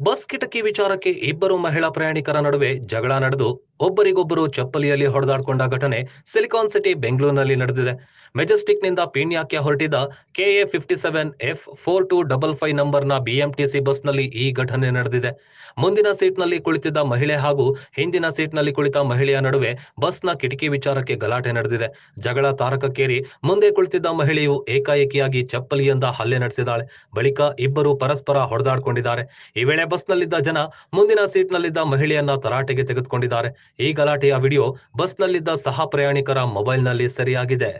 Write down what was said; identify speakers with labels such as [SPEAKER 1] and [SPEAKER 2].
[SPEAKER 1] Bus ಕಿಟಕಿ ವಿಚಾರಕ್ಕೆ ಇಬ್ಬರು ಮಹಿಳಾ ಪ್ರಯಾಣಿಕರ ನಡುವೆ ಜಗಳ ನಡೆದು ಒಬ್ಬರಿಗೊಬ್ಬರು ಚಪ್ಪಲಿಯಲ್ಲಿ ಹೊಡೆದಾಡಿಕೊಂಡ ಘಟನೆ ಸಿಲಿಕಾನ್ ಸಿಟಿ ಬೆಂಗಳೂರಿನಲ್ಲಿ ನಡೆದಿದೆ. ಮೆಜೆಸ್ಟಿಕ್ನಿಂದ ಪೀಣ್ಯಾಕ್ಕೆ ಹೊರಟಿದ್ದ KA fifty seven F four two double five ನಂಬರ್ನ ಬಿಎಂಟಿಸಿ ಬಸ್ನಲ್ಲಿ ಈ ಘಟನೆ ನಡೆದಿದೆ. ಮುಂದಿನ ಸೀಟ್ನಲ್ಲಿ ಕುಳಿತಿದ್ದ ಮಹಿಳೆ ಹಾಗೂ ಹಿಂದಿನ ಸೀಟ್ನಲ್ಲಿ ಕುಳಿತ ಮಹಿಳೆಯ ನಡುವೆ ಬಸ್ನ ಕಿಟಕಿ ವಿಚಾರಕ್ಕೆ ಗಲಾಟೆ ನಡೆದಿದೆ. ಜಗಳ ತಾರಕಕ್ಕೇರಿ ಮುಂದೆ ಕುಳಿತಿದ್ದ ಮಹಿಳೆಯು ಏಕಾಏಕಿಯಾಗಿ ಚಪ್ಪಲಿಯಿಂದ ಹಲ್ಲೆ ನಡೆಸಿದಾಳೆ ಬಳಿಕ ಇಬ್ಬರು ಪರಸ್ಪರ ಹೊಡೆದಾಡಿಕೊಂಡಿದ್ದಾರೆ. ಈ ವೇಳೆ ಬಸ್ನಲ್ಲಿದ್ದ ಜನ ಮುಂದಿನ ಸೀಟ್ನಲ್ಲಿದ್ದ ಮಹಿಳೆಯನ್ನ ತರಾಟೆಗೆ ತೆಗೆದುಕೊಂಡಿದ್ದಾರೆ. ಈ ಗಲಾಟೆಯ ವಿಡಿಯೋ ಬಸ್ನಲ್ಲಿದ್ದ ಸಹ ಪ್ರಯಾಣಿಕರ ಮೊಬೈಲ್ನಲ್ಲಿ ಸೆರೆಯಾಗಿದೆ.